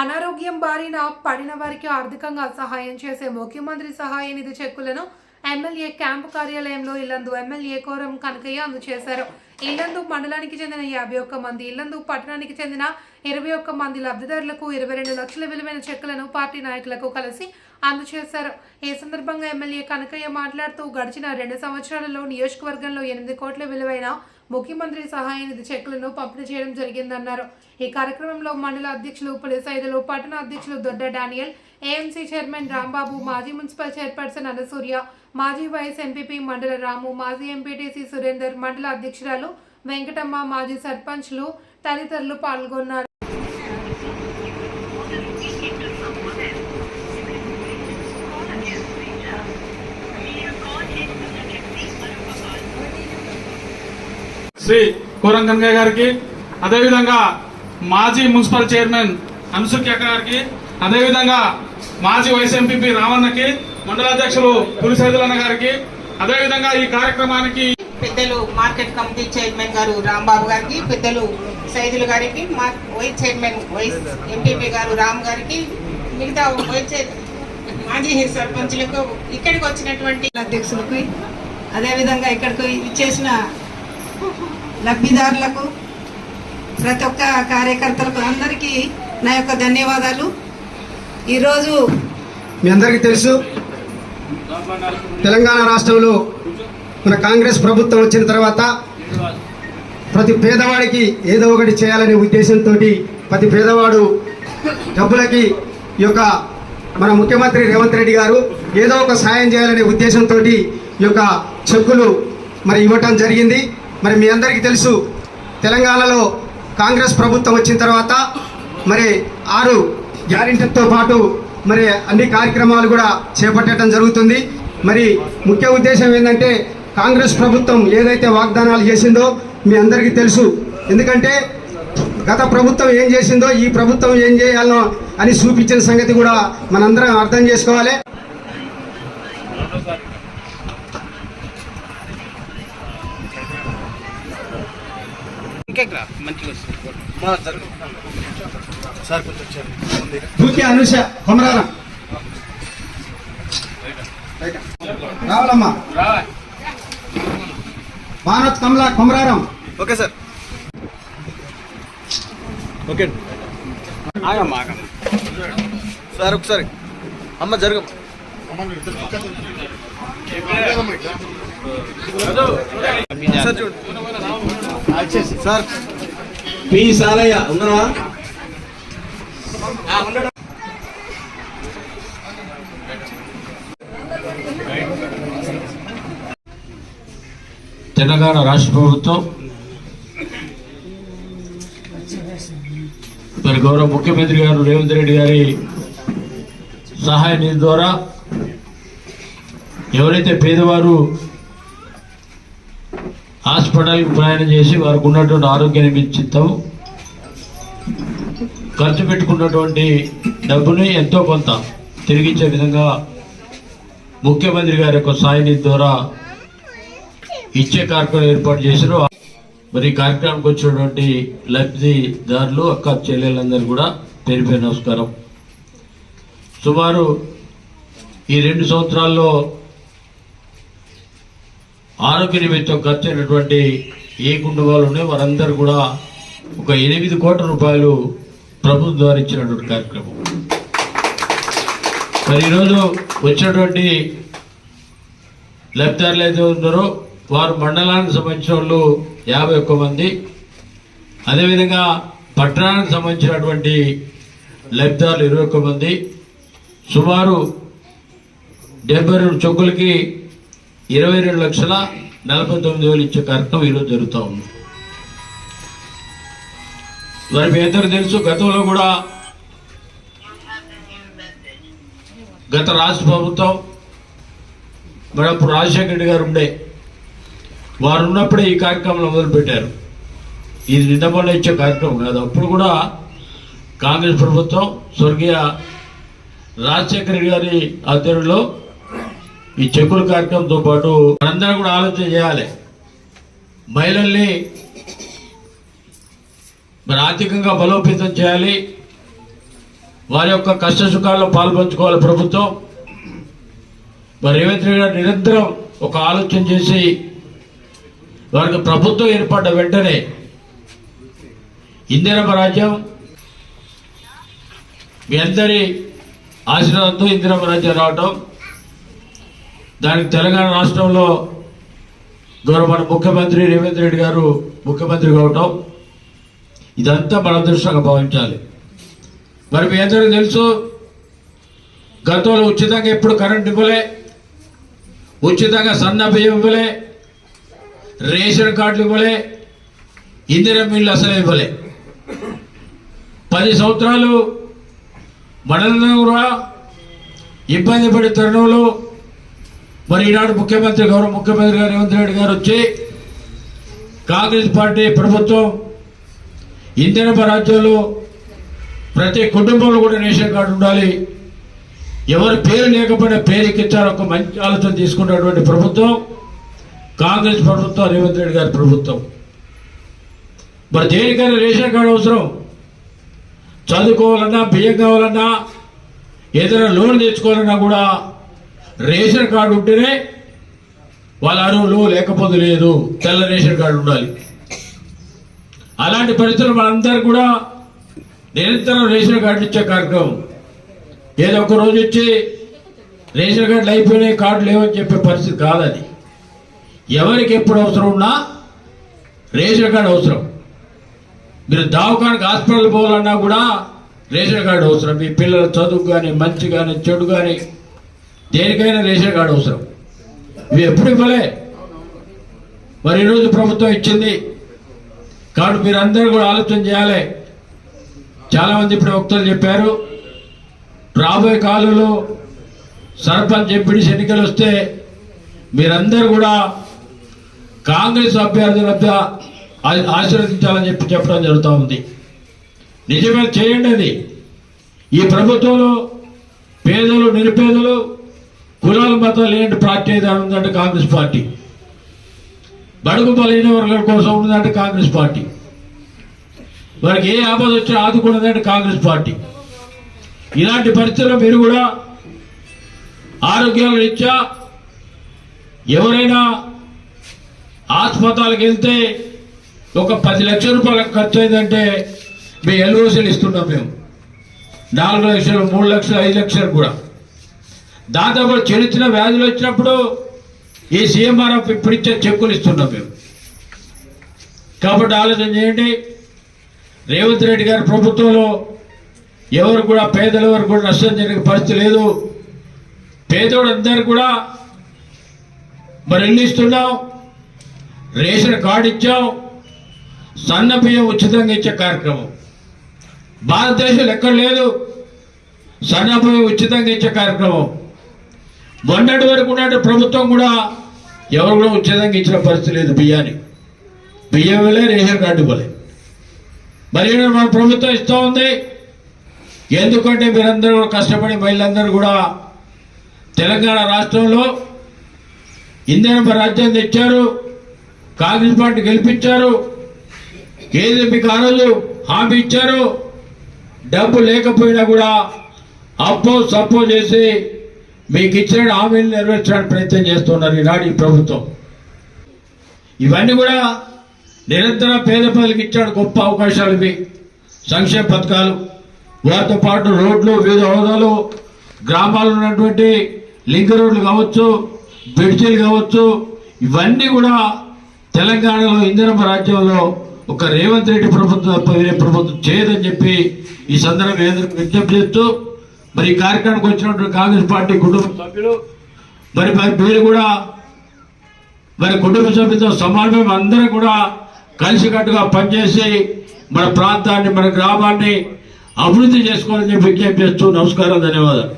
అనారోగ్యం బారిన పడిన వారికి ఆర్థికంగా సహాయం చేసే ముఖ్యమంత్రి సహాయ నిధి చెక్కులను ఎమ్మెల్యే క్యాంపు కార్యాలయంలో ఇల్లందు ఎమ్మెల్యే కోరం కనకయ్య అందజేశారు. ఇల్లందు మండలానికి చెందిన యాభై ఒక్క మంది ఇల్లందు పట్టణానికి చెందిన ఇరవై ఒక్క మంది లబ్ధిదారులకు ఇరవై రెండు లక్షల విలువైన చెక్కులను పార్టీ నాయకులకు కలిసి అందజేశారు. ఈ సందర్భంగా ఎమ్మెల్యే కనకయ్య మాట్లాడుతూ గడిచిన రెండు సంవత్సరాలలో నియోజకవర్గంలో ఎనిమిది కోట్ల విలువైన ముఖ్యమంత్రి సహాయ నిధి చెక్కులను పంపిణీ చేయడం జరిగిందన్నారు. ఈ కార్యక్రమంలో మండల అధ్యక్షులు పులిసైదులు పట్టణ అధ్యక్షులు Dodda Daniel AMC chairman Rambabu మాజీ మున్సిపల్ చైర్పర్సన్ అనసూర్య మాజీ వైస్ ఎంపీపీ మండల రాము మాజీ ఎంపీటీసీ సురేందర్ మండల అధ్యక్షురాలు వెంకటమ్మ మాజీ సర్పంచ్లు తదితరులు పాల్గొన్నారు. శ్రీ కోరం కనకయ్య గారికి అదేవిధంగా మాజీ మున్సిపల్ చైర్మన్ అన్సుఖ్య గారికి అదేవిధంగా మాజీ వైస్ ఎంపీపీ రామన్నకి మండలాధ్యక్షులు పులిసైదులన్న గారికి అదేవిధంగా ఈ కార్యక్రమానికి పెద్దలు మార్కెట్ కమిటీ చైర్మన్ గారు రాంబాబు గారికి పెద్దలు సైదులు గారికి మా వైస్ చైర్మన్ వైస్ ఎంపీపీ గారు రామ్ గారికి మిగతా వైస్ చైర్- మాజీ సర్పంచులకు ఇక్కడికి వచ్చినటువంటి అధ్యక్షులకు అదేవిధంగా ఇక్కడికి ఇచ్చేసిన లబ్ధిదారులకు ప్రతి ఒక్క కార్యకర్తలకు అందరికీ నా యొక్క ధన్యవాదాలు. ఈరోజు మీ అందరికీ తెలుసు తెలంగాణ రాష్ట్రంలో మన కాంగ్రెస్ ప్రభుత్వం వచ్చిన తర్వాత ప్రతి పేదవాడికి ఏదో ఒకటి చేయాలనే ఉద్దేశంతో ప్రతి పేదవాడు డబ్బులకి ఈ యొక్క మన ముఖ్యమంత్రి రేవంత్ రెడ్డి గారు ఏదో ఒక సాయం చేయాలనే ఉద్దేశంతో ఈ యొక్క చెక్కులు మరి ఇవ్వటం జరిగింది. మరి మీ అందరికీ తెలుసు తెలంగాణలో కాంగ్రెస్ ప్రభుత్వం వచ్చిన తర్వాత మరి ఆరు గ్యారెంటీతో పాటు మరి అన్ని కార్యక్రమాలు కూడా చేపట్టడం జరుగుతుంది. మరి ముఖ్య ఉద్దేశం ఏంటంటే కాంగ్రెస్ ప్రభుత్వం ఏదైతే వాగ్దానాలు చేసిందో మీ అందరికీ తెలుసు. ఎందుకంటే గత ప్రభుత్వం ఏం చేసిందో ఈ ప్రభుత్వం ఏం చేయాలనో అని చూపించిన సంగతి కూడా మనందరం అర్థం చేసుకోవాలి. Bhuti Anusha Komararam రావాలమ్మా. Bharat Kamala Komararam. Okay sir. Okay. ఆగమ్మా ఆగమ్మ. సార్ ఒకసారి. అమ్మ జరగ. సార్ చూడు. సార్ పి సాలయ్య ఉన్నావా తెలంగాణ రాష్ట్ర ప్రభుత్వం మరి గౌరవ ముఖ్యమంత్రి గారు రేవంత్ రెడ్డి గారి సహాయ నిధి ద్వారా ఎవరైతే పేదవారు హాస్పిటల్కి ప్రయాణం చేసి వారికి ఉన్నటువంటి ఆరోగ్యాన్ని నిశ్చితం ఖర్చు పెట్టుకున్నటువంటి డబ్బుని ఎంతో కొంత తిరిగించే విధంగా ముఖ్యమంత్రి గారి యొక్క సాయని ద్వారా ఇచ్చే కార్యక్రమం ఏర్పాటు చేశారు. మరి కార్యక్రమానికి వచ్చినటువంటి లబ్ధిదారులు అక్క చెల్లెలందరూ కూడా పేరు పేరు నమస్కారం. సుమారు ఈ రెండు సంవత్సరాల్లో ఆరోగ్య నిమిత్తం ఖర్చు అయినటువంటి ఏ కుటుంబాలు ఉన్నాయో వారందరూ కూడా ఒక ఎనిమిది కోట్ల రూపాయలు ప్రభుత్వం ద్వారా ఇచ్చినటువంటి కార్యక్రమం. మరి ఈరోజు వచ్చినటువంటి లబ్ధిదారులు ఏదో ఉన్నారో వారు మండలానికి సంబంధించిన వాళ్ళు యాభై ఒక్క మంది. అదేవిధంగా పట్టణానికి సంబంధించినటువంటి లబ్ధిదారులు ఇరవై ఒక్క మంది. సుమారు డెబ్బై రెండు చొక్కులకి ఇరవై రెండు లక్షల నలభై తొమ్మిది వేలు ఇచ్చే కార్యక్రమం ఈరోజు జరుగుతూ ఉంది. మరి మీ అందరూ తెలుసు గతంలో కూడా గత రాష్ట్ర ప్రభుత్వం మరి అప్పుడు రాజశేఖర రెడ్డి గారు ఉండే వారు ఉన్నప్పుడే ఈ కార్యక్రమంలో మొదలుపెట్టారు. ఇది నిన్న మొన్న ఇచ్చే కార్యక్రమం కాదు. అప్పుడు కూడా కాంగ్రెస్ ప్రభుత్వం స్వర్గీయ రాజశేఖర రెడ్డి గారి ఆధ్వర్యంలో ఈ చెక్కుల కార్యక్రమంతో పాటు మనందరం కూడా ఆలోచన చేయాలి. మహిళల్ని మరి ఆర్థికంగా బలోపేతం చేయాలి. వారి యొక్క కష్ట సుఖాల్లో పాల్పంచుకోవాలి ప్రభుత్వం. మరి రేవంత్ రెడ్డి గారు నిరంతరం ఒక ఆలోచన చేసి వారికి ప్రభుత్వం ఏర్పడ్డ వెంటనే ఇందిరమ్మ రాజ్యం మీ అందరి ఆశీర్వాదంతో ఇందిరమ్మ రాజ్యం రావటం దానికి తెలంగాణ రాష్ట్రంలో గౌరవ మన ముఖ్యమంత్రి రేవంత్ రెడ్డి గారు ముఖ్యమంత్రి కావటం ఇదంతా మన అదృష్టంగా భావించాలి. మరి మీ అందరికీ తెలుసు గతంలో ఉచితంగా ఎప్పుడు కరెంట్ ఇవ్వలే ఉచితంగా సన్న బియ్యం ఇవ్వలే రేషన్ కార్డులు ఇవ్వలే ఇందిరా మిల్లు అసలు ఇవ్వలే. పది సంవత్సరాలు మనల్ని కూడా ఇబ్బంది పడే తరుణంలో మరి ఈనాడు ముఖ్యమంత్రి గౌరవ ముఖ్యమంత్రి గారు రేవంత్ రెడ్డి గారు వచ్చి కాంగ్రెస్ పార్టీ ప్రభుత్వం ఇంధన రాజ్యాల్లో ప్రతి కుటుంబంలో కూడా రేషన్ కార్డు ఉండాలి. ఎవరి పేరు లేకపోయినా పేరు ఎక్కించాలి ఒక మంచి ఆలోచన తీసుకున్నటువంటి ప్రభుత్వం కాంగ్రెస్ ప్రభుత్వం రేవంత్ రెడ్డి గారి ప్రభుత్వం. మరి దేనికైనా రేషన్ కార్డు అవసరం. చదువుకోవాలన్నా బియ్యం కావాలన్నా ఏదైనా లోన్ తెచ్చుకోవాలన్నా కూడా రేషన్ కార్డు ఉంటేనే వాళ్ళ అరువులు లేకపోతే లేదు. తెల్ల రేషన్ కార్డు ఉండాలి. అలాంటి పరిస్థితులు మనందరూ కూడా నిరంతరం రేషన్ కార్డు ఇచ్చే కార్యక్రమం. ఏదో ఒక రోజు వచ్చి రేషన్ కార్డులు అయిపోయినాయి కార్డు లేవని చెప్పే పరిస్థితి కాదది ఎవరికి ఎప్పుడు అవసరం ఉన్నా రేషన్ కార్డు అవసరం. మీరు దావకానికి హాస్పిటల్ పోవాలన్నా కూడా రేషన్ కార్డు అవసరం. మీ పిల్లల చదువు కానీ మంచి కానీ చెడు కానీ దేనికైనా రేషన్ కార్డు అవసరం. ఇవి ఎప్పుడు ఇవ్వలే. మరి ఈరోజు ప్రభుత్వం ఇచ్చింది. కాబట్టి మీరు అందరూ కూడా ఆలోచన చేయాలి. చాలామంది ప్రవక్తలు ఇప్పుడు వక్తలు చెప్పారు. రాబోయే కాలంలో సర్పంచ్ ఎంపీడీ ఎన్నికలు వస్తే మీరందరూ కూడా కాంగ్రెస్ అభ్యర్థుల ఆశీర్వదించాలని చెప్పి చెప్పడం జరుగుతూ ఉంది. నిజమే చేయండి అది. ఈ ప్రభుత్వంలో పేదలు నిరుపేదలు కులాల మతం లేని పార్టీ ఏదైనా ఉందంటే కాంగ్రెస్ పార్టీ. బడుగు బలైన వర్గాల కోసం ఉన్నదంటే కాంగ్రెస్ పార్టీ. వారికి ఏ ఆపద వచ్చినా ఆదుకున్నదంటే కాంగ్రెస్ పార్టీ. ఇలాంటి పరిస్థితుల్లో మీరు కూడా ఆరోగ్యాల రీత్యా ఎవరైనా ఆస్పత్రాలకు వెళ్తే ఒక పది లక్షల రూపాయలకు ఖర్చు అయిందంటే మీ ఎల్ఓసీలు ఇస్తున్నాం మేము. నాలుగు లక్షలు మూడు లక్షలు ఐదు లక్షలు కూడా. దాదాపు చిన్న చిన్న వ్యాధులు వచ్చినప్పుడు ఈ సీఎంఆర్ఎఫ్ ఇప్పుడు ఇచ్చే చెక్కులు ఇస్తున్నాం మేము. కాబట్టి ఆలోచన చేయండి. రేవంత్ రెడ్డి గారి ప్రభుత్వంలో ఎవరు కూడా పేదల వరకు కూడా నష్టం జరిగే పరిస్థితి లేదు. పేదోడు కూడా మరి ఇల్లు ఇస్తున్నాం. రేషన్ కార్డు ఇచ్చాం. సన్న బియ్యం ఉచితంగా ఇచ్చే కార్యక్రమం. భారతదేశంలో ఎక్కడ లేదు. సన్న బియ్యం ఉచితంగా ఇచ్చే కార్యక్రమం. మొన్నటి వరకు ఉన్న ప్రభుత్వం కూడా ఎవరు కూడా ఉచితంగా ఇచ్చిన పరిస్థితి లేదు బియ్యాన్ని. బియ్యం ఇవ్వలే రేషన్ కార్డు ఇవ్వలే. మరి మన ప్రభుత్వం ఇస్తూ ఉంది. ఎందుకంటే మీరందరూ కూడా కష్టపడి మహిళలందరూ కూడా తెలంగాణ రాష్ట్రంలో ఇందిరమ్మ రాజ్యం తెచ్చారు. కాంగ్రెస్ పార్టీ గెలిపించారు. ఏది మీకు ఆ రోజు హామీ ఇచ్చారు. డబ్బు లేకపోయినా కూడా అప్పో సప్పో చేసి మీకు ఇచ్చిన హామీలు నెరవేర్చడానికి ప్రయత్నం చేస్తున్నారు ఈనాడు ఈ ప్రభుత్వం. ఇవన్నీ కూడా నిరంతరం పేద ప్రజలకు ఇచ్చాడు గొప్ప అవకాశాలు ఇవి. సంక్షేమ పథకాలు వాటితో పాటు రోడ్లు వివిధ హోదాలు గ్రామాల్లో ఉన్నటువంటి లింక్ రోడ్లు కావచ్చు బ్రిడ్జీలు కావచ్చు ఇవన్నీ కూడా తెలంగాణలో ఇందిరమ్మ రాజ్యంలో ఒక రేవంత్ రెడ్డి ప్రభుత్వం తప్ప వేరే ప్రభుత్వం చేయదని చెప్పి ఈ సందర్భంగా ఎదురు విజ్ఞప్తి చేస్తూ మరి ఈ కార్యక్రమానికి వచ్చినటువంటి కాంగ్రెస్ పార్టీ కుటుంబ సభ్యులు మరి మరి మీరు కూడా మరి కుటుంబ సభ్యులతో సమానమే అందరూ కూడా కలిసికట్టుగా పనిచేసి మన ప్రాంతాన్ని మన గ్రామాన్ని అభివృద్ధి చేసుకోవాలని చెప్పి విజ్ఞప్తి చేస్తూ నమస్కారం ధన్యవాదాలు.